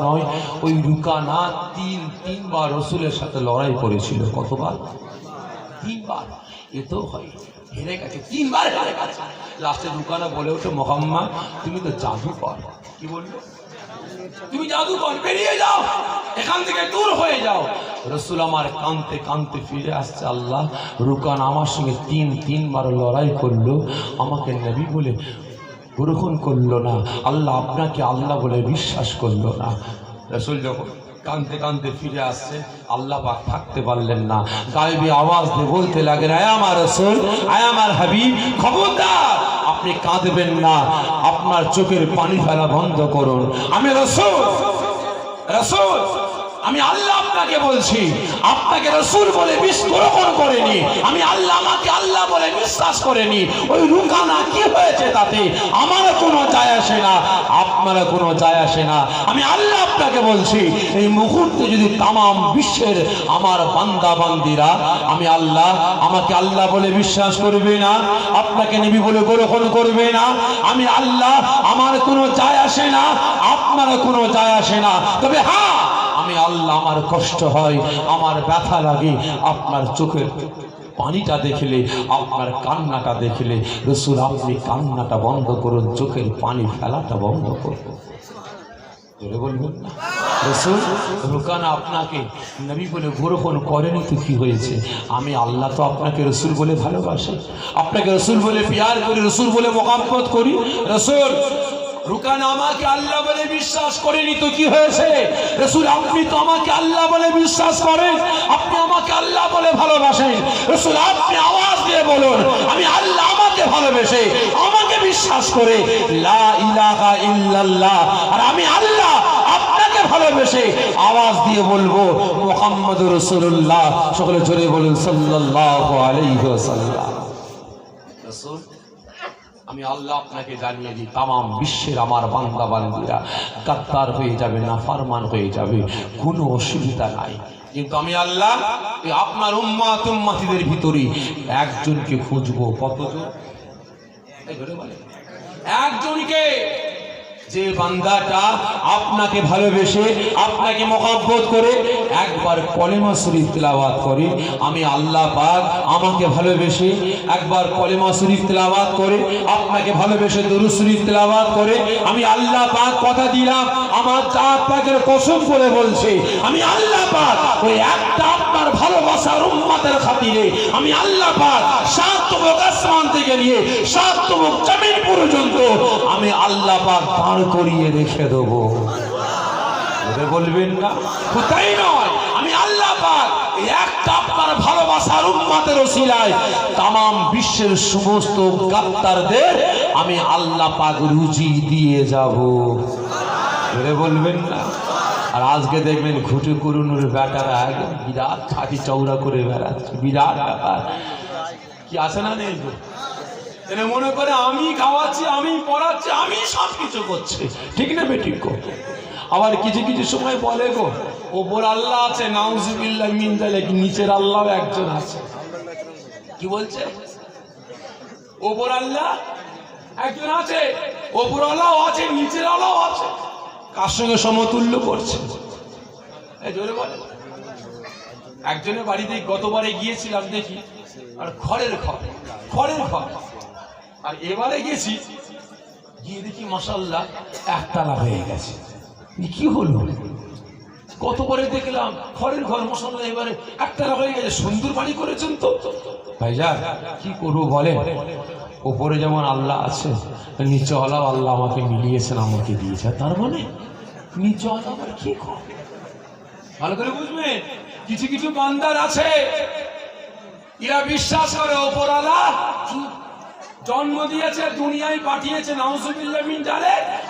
নয়, ওই রুকানা তিন, তিনবার রসুলের সাথে লড়াই করেছিল কতবার? তিনবার। এতেও হয়, হেরে গেছে, তিনবার লাস্টে রুকানা বলে ওঠে, মোহাম্মদ, তুমি তো জাদুকর। কি বলল? তুমি জাদুকর, বেরিয়ে যাও, এখান থেকে দূর হয়ে যাও। রসুল আমার কানতে কানতে ফিরে আসছে, আল্লাহ, রুকান আমার সঙ্গে তিন, তিনবার লড়াই করল। আমাকে নবী বলে গ্রহণ করল না। আল্লাহ আপনাকে আল্লাহ বলে বিশ্বাস করল না। রসুল যখন কানতে কানতে ফিরে আসছে, আল্লাহ পাক থাকতে পারলেন না। গায়েবী আওয়াজ দিয়ে বলতে লাগেন আয় আমার রসুল, আয় আমার হাবিব, খবরদার, আপনি কাঁদবেন না। আপনার চোখের পানি ফেলা বন্ধ করুন। আমি রসুল রসুল আমি আল্লাহ আপনাকে বলছি, আপনাকে রসুল বলে বিষ গ্রহণ করেনি, আমি আল্লাহ আমাকে আল্লাহ বলে বিশ্বাস করেনি। ওই রুকানা কি হয়েছে তাতে? আমার কোনো যায় আসে না আপনার কোনো যায় আসে না। আমি আল্লাহ আপনাকে বলছি, এই মুহূর্তে যদি তামাম বিশ্বের আমার বান্দা বান্দিরা আমি আল্লাহ আমাকে আল্লাহ বলে বিশ্বাস করবে না, আপনাকে নেবি বলে গ্রহণ করবে না, আমি আল্লাহ আমার কোনো যায় আসে না আপনার কোনো যায় আসে না। তবে হ্যাঁ আমি আল্লাহ, আমার কষ্ট হয়, আমার ব্যথা লাগে, আপনার চোখের পানিটা দেখলে, আপনার কান্নাটা দেখলে, রসুল, আপনি কান্নাটা বন্ধ করুন, চোখের পানি ফেলাটা বন্ধ করুন। আপনাকে বলে করেনি তো কি হয়েছে? আমি আল্লাহ তো আপনাকে রসুল বলে ভালোবাসি। আপনাকে রসুল বলে পিয়ার করি, রসুল বলে মোকাম্মত করি। রসুল রুকানা আমাকে আল্লাহ বলে বিশ্বাস করেনি, তো কি হয়েছে? রসুল, আপনি তো আমাকে আল্লাহ বলে বিশ্বাস করেন, আপনি আমাকে আল্লাহ বলে ভালোবাসেন। রসুল, আপনি আওয়াজ দিয়ে বলুন, আমি আল্লাহ আমাকে ভালোবেসে, আমাকে বিশ্বাস করে। আর আমি আল্লাহ আপনাকে ভালোবেসে আওয়াজ দিয়ে বলব মোহাম্মদ রসুল্লাহ সকলে জোরে বলুন আলাইহি ওয়াসাল্লাম। রসুল আমি আল্লাহ আপনাকে জানিয়ে দিই তাম বিশ্বের আমার বান্দা বান্দিরা, কাত্তার হয়ে যাবে না, ফারমান হয়ে যাবে, কোনো অসুবিধা নাই। কিন্তু আমি আল্লাহ আপনার উম্মা তুম্মাতিদের ভিতরে একজনকে খুঁজবো। কতজন। একজনকে যে বান্দাটা আপনাকে ভালোবেসে, আপনাকে মহব্বত করে একবার কলেমা শরীফ তেলাওয়াত করে, আমি আল্লাহ পাক আমাকে ভালোবেসে একবার কলেমা শরীফ তেলাওয়াত করে, আপনাকে ভালোবেসে দরু শরীফ তেলাওয়াত করে, আমি আল্লাহ পাক কথা দিলাম, আমার জাত পাকের কসম করে বলছে, আমি আল্লাহ পাক ওই একটা আপনার ভালোবাসার উম্মাতের খাতিরে, আমি আল্লাহ পাক সাত তবক আসমান থেকে নিয়ে সাত তবক জমিন পর্যন্ত, আমি আল্লাহ পাক করিয়ে রেখে দেবো। বলবেন না? কোথায় নয়, আমি আল্লাহ একটা আপনার ভালোবাসার উম্মাতের ওসিলায় তামাম বিশ্বের সমস্ত গাদ্দারদের আমি আল্লাহ পাক রুজি দিয়ে যাব। ওরে বলবেন না? আর আজকে দেখবেন ঘুটে করুনুর বেটারা বিরাট ছাতি চৌড়া করে বেড়াচ্ছে। বিরাট ব্যাপার। কি আছে না নেই? এনে মনে করে, আমি খাওয়াচ্ছি, আমি পড়াচ্ছি, আমি সব কিছু করছি। ঠিক না গো? আবার কিছু কিছু সময় বলে গো, ওপর আল্লাহ আছে, নাউজুবিল্লাহ নিচের আল্লাহ একজন আছে। কি বলছে? ওপর আল্লাহ একজন আছে ওপর আল্লাহ আছে নিচের আল্লাহ আছে। কার সঙ্গে সমতুল্য করছে? জোরে বলে। একজনের বাড়িতে গতবারে গিয়েছিলাম দেখি, আর খড়ের ঘর খড়ের ঘর আর এবারে গেছি, গিয়ে দেখি মাসাল্লাহ একতলা হয়ে গেছে। কি হলো? কত করে দেখলাম খড়ের ঘর মশাল্লা এবারে একতলা হয়ে গেছে। সুন্দর বাড়ি করেছেন তো। ভাইজা কি করব বলে ওপরে যেমন আল্লাহ আছে, নিচে হলাও আল্লাহ আমাকে মিলিয়েছেন, আমাকে দিয়েছে। তার মানে নিচে হলাও আবার কি ভালো করে বুঝবেন, কিছু কিছু বান্দার আছে। এরা বিশ্বাস করে ওপরালা জন্ম দিয়েছে, দুনিয়ায় পাঠিয়েছে মিন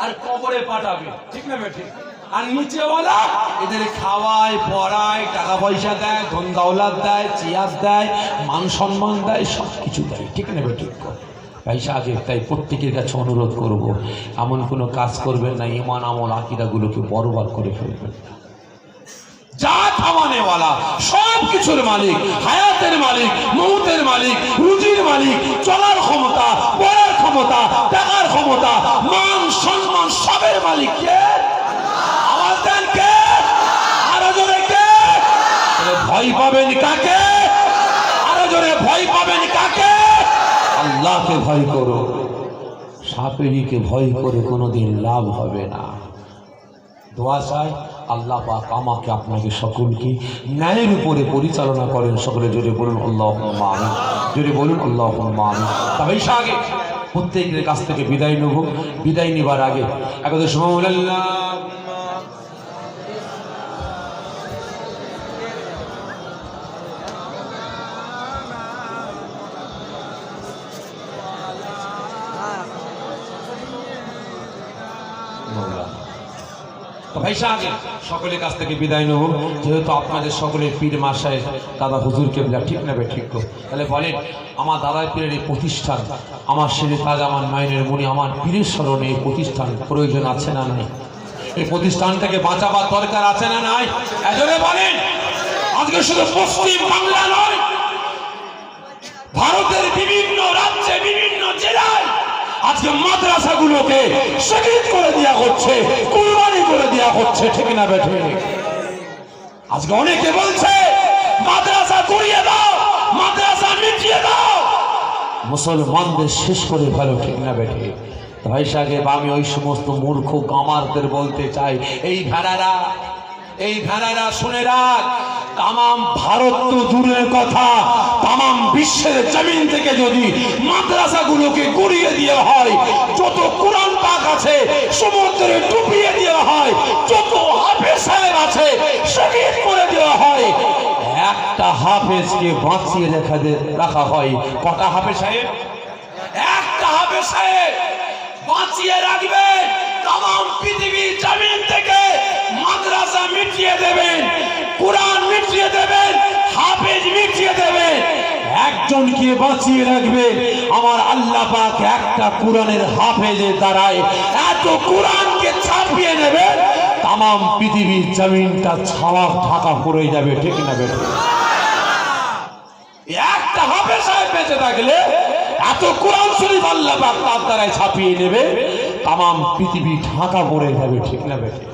আর কবরে পাঠাবে। ঠিক না বেঠিক? আর নিচেওয়ালা এদের খাওয়ায়, পড়ায় টাকা পয়সা দেয়, ধন দৌলত দেয় চেয়ার দেয়, মান সম্মান দেয় সব কিছু দেয়। ঠিক না বেঠিক? পয়সা আগে তাই প্রত্যেকের কাছে অনুরোধ করব, এমন কোনো কাজ করবেন না, ইমান আমল আকিদাগুলোকে বরবাদ করে ফেলবেন না। বানানেওয়ালা সব কিছুর মালিক, হায়াতের মালিক, মৌতের মালিক, রুজির মালিক, চলার ক্ষমতা, পড়ার ক্ষমতা, টাকার ক্ষমতা, মান, সম্মান সবের মালিক কে? আরও কে? ভয় পাবেন কাকে? আরও জোরে ভয় পাবেন কাকে? আল্লাহকে ভয় করো। সাপেরিকে ভয় করে কোনোদিন লাভ হবে না। দোয়া চায় আল্লাহ পাক আমাকে আপনাকে সকলকে ন্যায়ের উপরে পরিচালনা করেন। সকলে জোরে বলুন আল্লাহ আমি জোরে বলুন আল্লাহ আমি তবে আগে প্রত্যেকের কাছ থেকে বিদায় নেব। বিদায় নেবার আগে একদম সময় তো ভাই সাহেব সকলের কাছ থেকে বিদায় নেব। যেহেতু আপনাদের সকলের পীর মাসায় দাদা হুজুর কেবলা ঠিক নেবে ঠিক তাহলে বলেন, আমার দাদার পীরের এই প্রতিষ্ঠান, আমার ছেলে তাজ, আমার মাইনের মুনি, আমার পীরের স্মরণে এই প্রতিষ্ঠান প্রয়োজন আছে না নাই? এই প্রতিষ্ঠানটাকে বাঁচাবার দরকার আছে না নাই? এজনে বলেন, আজকে শুধু পশ্চিম বাংলা নয়, ভারতের বিভিন্ন রাজ্যে, বিভিন্ন জেলায় আজকে মাদ্রাসাগুলোকে শহীদ করে দেওয়া হচ্ছে, কুরবানি করে দেওয়া হচ্ছে, ঠিক না বেঠে আজকে অনেকে বলছে, মাদ্রাসা করিয়ে দাও, মাদ্রাসা মিটিয়ে দাও। মুসলমানদের শেষ করে ভালো ঠিক না বেঠে ভাই সাহেব, আমি ওই সমস্ত মূর্খ কামারদের বলতে চাই, এই ভেড়ারা এই ভেড়ারা শুনে রাখ তামাম ভারত তো দূরের কথা, তামাম বিশ্বের জমিন থেকে যদি মাদ্রাসাগুলোকে গড়িয়ে দেওয়া হয়, যত কোরআন পাক আছে, সমুদ্রে ডুবিয়ে দেওয়া হয়, যত হাফেজ সাহেব আছে, শহীদ করে দেওয়া হয়, একটা হাফেজকে বাঁচিয়ে রেখা রাখা হয়। কটা হাফেজ সাহেব? একটা হাফেজ সাহেব বাঁচিয়ে রাখবে তাম পৃথিবীর জমিন থেকে। মাদ্রাসা মিটিয়ে দেবেন, কোরআন মিটিয়ে দেবেন, হাফেজ মিটিয়ে দেবেন। একজনকে বাঁচিয়ে রাখবে? আমার আল্লাহ পাক একটা কোরআনের হাফেজে দাঁড়ায় এত কোরআনকে ছাপিয়ে নেবে তাম পৃথিবীর জমিনটা ছাওয়া ঢাকা পড়ে যাবে, ঠিক না বেটা? একটা হাফেজ সাহেব বেঁচে থাকলে এত কোরআন শরীফ আল্লাহ পাক তার দ্বারাই ছাপিয়ে নেবে তাম পৃথিবী ঢাকা পড়ে যাবে, ঠিক না বেটে?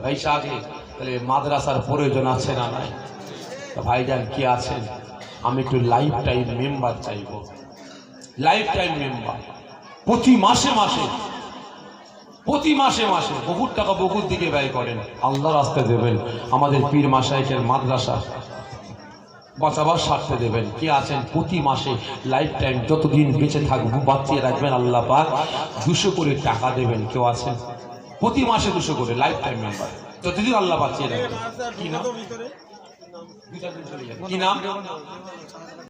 ভাই সাহেব, তাহলে মাদ্রাসার প্রয়োজন আছে না নাই? তা ভাইজান কি আছেন? আমি একটু লাইফ টাইম মেম্বার চাইব। লাইফ টাইম মেম্বার প্রতি মাসে মাসে, প্রতি মাসে মাসে বহুত টাকা বহুত দিকে ব্যয় করেন। আল্লাহ রাস্তায় দেবেন। আমাদের পীর মাসাইকের মাদ্রাসা বাঁচাবার স্বার্থে দেবেন। কে আছেন? প্রতি মাসে লাইফ টাইম যতদিন বেঁচে থাকব, বাঁচিয়ে রাখবেন আল্লাহ পাক। দুশো করে টাকা দেবেন। কেউ আছেন? প্রতি মাসে দুশো করে লাইফ টাইম মেম্বার যতদিন আল্লাহ বাঁচিয়ে রাখবে। কি নাম? কি নাম?